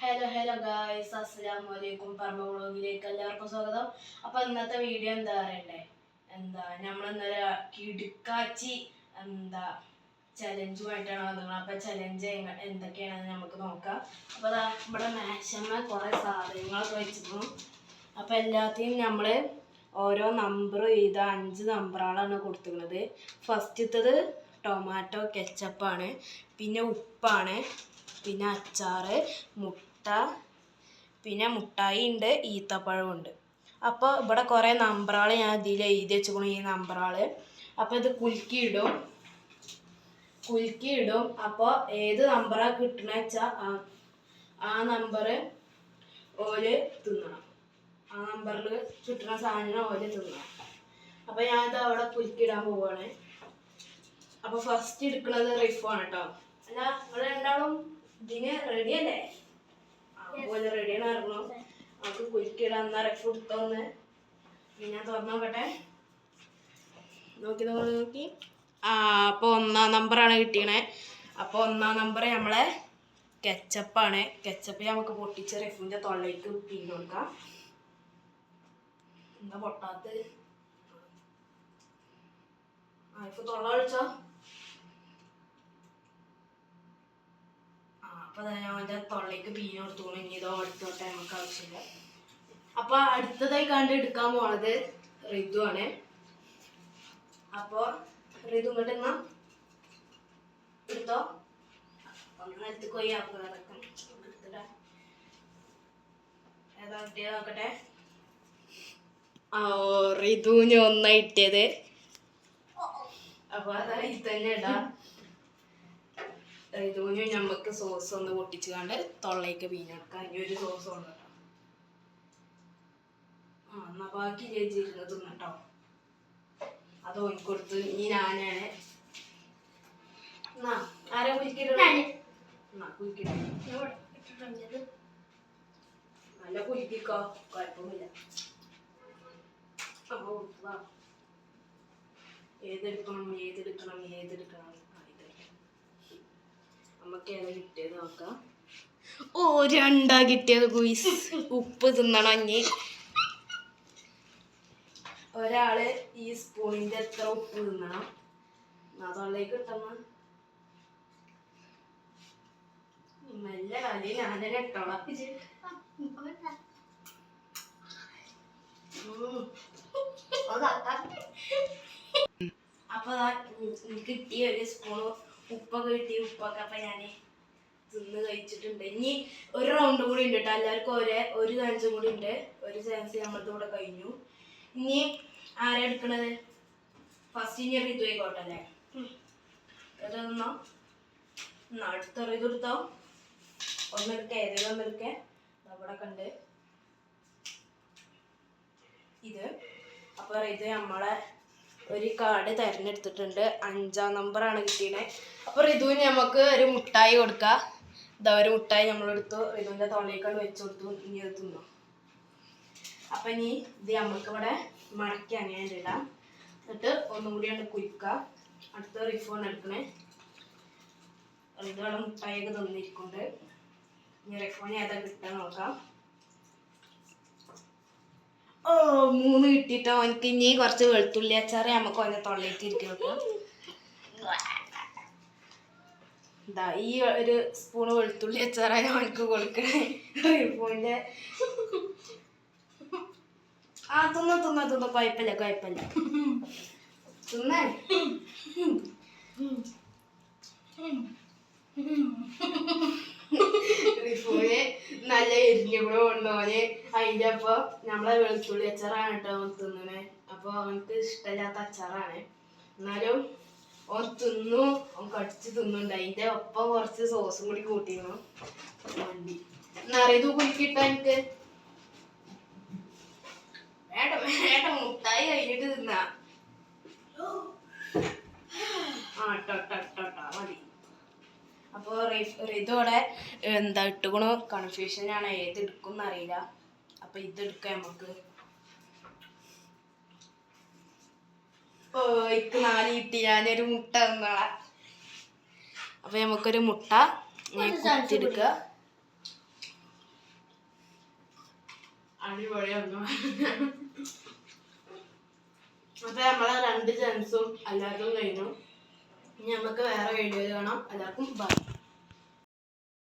Hello hello guys അസ്സലാമു അലൈക്കും പറമ്പ വ്ളോഗിലേക്ക് എല്ലാവർക്കും സ്വാഗതം. അപ്പോൾ ഇന്നത്തെ വീഡിയോ എന്താ പറയണ്ടേ? എന്താ നമ്മൾ ഇന്നലെ കിടുക്കാച്ചി എന്താ ചലഞ്ചുമായിട്ടാണ് വന്നത്? അപ്പോൾ ചലഞ്ച് എന്തൊക്കെയാണെന്ന് നമുക്ക് നോക്കാം. അപ്പോൾ അതാ ഇവിടെ മാഷമ്മ കുറേ സാധനങ്ങളൊക്കെ വെച്ചിരുന്നു. അപ്പോൾ എല്ലാത്തിനും നമ്മൾ ഓരോ നമ്പർ ചെയ്ത അഞ്ച് നമ്പറാണ് കൊടുത്തിരുന്നത്. ഫസ്റ്റത്തത് ടൊമാറ്റോ കെച്ചപ്പാണ് പിന്നെ ഉപ്പാണ്. പിന്നെ അച്ചാറ് മുട്ട പിന്നെ മുട്ടായി ഉണ്ട് ഈത്തപ്പഴം ഉണ്ട്. അപ്പോൾ ഇവിടെ കുറേ നമ്പറുകൾ ഞാൻ ഇതിൽ എഴുതി വെച്ചുകൊണ്ട് ഈ നമ്പറുകൾ അപ്പോൾ ഇത് കുലുക്കി ഇടും ഇടും അപ്പോൾ ഏത് നമ്പറാണ് കിട്ടണ വെച്ചാൽ ആ നമ്പർ ഓൽ തിന്നണം. ആ നമ്പറിൽ കിട്ടുന്ന സാധനം ഓൽ തിന്നണം. അപ്പോൾ ഞാനിത് അവിടെ കുലുക്കിയിടാൻ പോവുകയാണ് അപ്പോൾ ഫസ്റ്റ് എടുക്കുന്നത് റിഫാണ് കേട്ടോ അല്ല നിങ്ങൾ രണ്ടാളും ഇതിന് റെഡി അല്ലേ? അതുപോലെ റെഡിയാണ് ഇറങ്ങണം നമുക്ക് കുലുക്കിടാൻ എന്നാ റെഫ് കൊടുത്തോന്ന് ഞാൻ തുറന്നു നോക്കട്ടെ. നോക്കി നോക്കി ആ അപ്പോൾ ഒന്നാം നമ്പറാണ് കിട്ടിയണേ അപ്പോൾ ഒന്നാം നമ്പർ നമ്മളെ കെച്ചപ്പാണ് കെച്ചപ്പ് നമുക്ക് പൊട്ടിച്ച് റെഫിന്റെ തൊള്ളയ്ക്ക് പിന്നു കൊടുക്കാം. എന്താ പൊട്ടാത്ത ആ ഇപ്പൊ തൊള്ള കളിച്ചോ ആ അപ്പൊ ദാ ഞാൻ അവന്റെ തൊള്ളയ്ക്ക് പീഞ്ഞു കൊടുത്തോളൂ. ഇനി ഇതോ എടുത്തോട്ടെ നമുക്ക് ആവശ്യമില്ല. അപ്പൊ അടുത്തതായി കണ്ട് എടുക്കാൻ പോണത് ഋതു ആണ്. അപ്പൊ ഋതു ഇങ്ങോട്ട് എന്നാ എടുത്തോ. ഒന്ന് നിലത്ത് പോയി ഇറക്കും എടുത്തിടാ. ഏതാ കിട്ടിയത് നോക്കട്ടെ. ആ ഋതുവിന് ഒന്നാ കിട്ടിയത് അപ്പൊ അതായി തന്നെ ഇടാം. ഋതുവിന് നമുക്ക് സോസ് ഒന്ന് പൊട്ടിച്ച് കണ്ട് തൊള്ളയ്ക്ക് പീഞ്ഞെടുക്കാം ഇനി ഒരു സോസ് ഉണ്ട് ആ എന്നാ ബാക്കി ചേച്ചി ഇരുന്ന് തിന്നട്ടോ. അത് ഓനിക്കൊടുത്ത് ഇനി ഞാനാണ്. ആരാ കുലിക്കിട്ട് എന്നാ കുലിക്കിട്ട് നല്ല കുലിക്കോ കുഴപ്പമില്ല ഏതെടുക്കണം ഏതെടുക്കണം ഏതെടുക്കണം. ഇത്. കിട്ടിയത് നോക്കാം. ഓ രണ്ടാ കിട്ടിയത് കുയിസ് ഉപ്പ് തിന്നണം ഇനി. ഒരാൾ ഈ സ്പൂണിന്റെ എത്ര ഉപ്പ് തിന്നണം. അതുള്ളിലേക്ക് കിട്ടണം നല്ല കളി ഇട്ടോളാം ഉം. അപ്പൊ കിട്ടിയ ഒരു സ്പൂൺ ഉപ്പൊക്കെ കിട്ടി ഉപ്പൊക്കെ അപ്പൊ ഞാൻ തിന്ന് കഴിച്ചിട്ടുണ്ട്. ഇനി ഒരു റൗണ്ട് കൂടി ഉണ്ട് കേട്ടോ എല്ലാവർക്കും ഒരേ ഒരു ചാൻസും കൂടി ഉണ്ട്. ഒരു ചാൻസ് നമ്മളുടെ കൂടെ കഴിഞ്ഞു. ഇനി ആരാ എടുക്കണത്? ഫസ്റ്റ് ഇനി ഒരു ആയിക്കോട്ടെ അല്ലേ? ഇതൊന്നോ എന്നാ അടുത്തൊരു ഇത് എടുത്തോ? ഒന്നെടുക്ക ഏതെങ്കിലും ഒന്നെടുക്കേ അവിടെ കണ്ട് ഇത്. അപ്പോൾ ഇത് നമ്മളെ ഒരു കാർഡ് തിരഞ്ഞെടുത്തിട്ടുണ്ട്. അഞ്ചാം നമ്പറാണ് കിട്ടിയത് അപ്പോൾ ഋതുവിന് നമുക്ക് ഒരു മുട്ടായി കൊടുക്കാം. ഇതാ ഒരു മുട്ടായി നമ്മളെടുത്തു ഋതുവിന്റെ തോളേക്കാണ് വെച്ച് കൊടുത്തു. ഇനി അത് തിന്നു. അപ്പം ഇനി ഇത് നമുക്ക് ഇവിടെ മടക്കി അങ്ങനെ ഇടാം. എന്നിട്ട് ഒന്നും ആണ് കുയിക്കുക അടുത്ത റിഫോൺ എടുക്കണേ. ഋതുവിടെ മുട്ടായിയൊക്കെ തന്നിരിക്കുന്നുണ്ട്. ഇനി റിഫോൺ ഏതാ കിട്ടാൻ നോക്കാം. ഓ മൂന്ന് കിട്ടിട്ടോ. എനിക്ക് ഇനി കുറച്ച് വെളുത്തുള്ളി അച്ചാറ് നമുക്ക് അതിനെ തൊള്ളയിട്ട് ഇരിക്കും ഇതാ ഈ ഒരു സ്പൂൺ വെളുത്തുള്ളി അച്ചാറാണ് അവനക്ക് കൊടുക്കണേ. ആ തിന്ന തിന്ന തിന്ന. കുഴപ്പമില്ല കുഴപ്പമില്ല. തിന്നേ. നല്ല എരിഞ്ഞു കൂടെ കൊണ്ടുപോന് അപ്പൊ നമ്മളെ വെളുത്തുള്ളി അച്ചാറാണ് കേട്ടോ അവൻ തിന്നണേ. അപ്പൊ അവനക്ക് ഇഷ്ടമില്ലാത്ത അച്ചാറാണ്. എന്നാലും ഓൻ തിന്നു. ഓൻ കടിച്ച് തിന്നുണ്ട് അതിന്റെ ഒപ്പം കുറച്ച് സോസും കൂടി കൂട്ടിയിരുന്നു. വണ്ടി നിറയത് കുലിക്കിട്ട എനിക്ക് വേണ്ട വേണ്ട മുട്ടായി കഴിഞ്ഞിട്ട് തിന്നാ. ഇതോടെ എന്താ ഇട്ടുകണു കൺഫ്യൂഷനാണ് ഏത് എടുക്കും എന്നറിയില്ല അപ്പോൾ ഇതെടുക്കാം നമുക്ക് നാല് കിട്ടി. ഞാനൊരു മുട്ട തന്നോളാം. അപ്പോൾ നമുക്കൊരു മുട്ട കുത്തിയെടുക്കുക അടിപൊളിയൊന്നും അപ്പൊ നമ്മളെ രണ്ട് ജെൻസും എല്ലാവർക്കും കഴിഞ്ഞു. ഇനി നമുക്ക് വേറെ വീഡിയോ കാണാം. എല്ലാവർക്കും ബൈ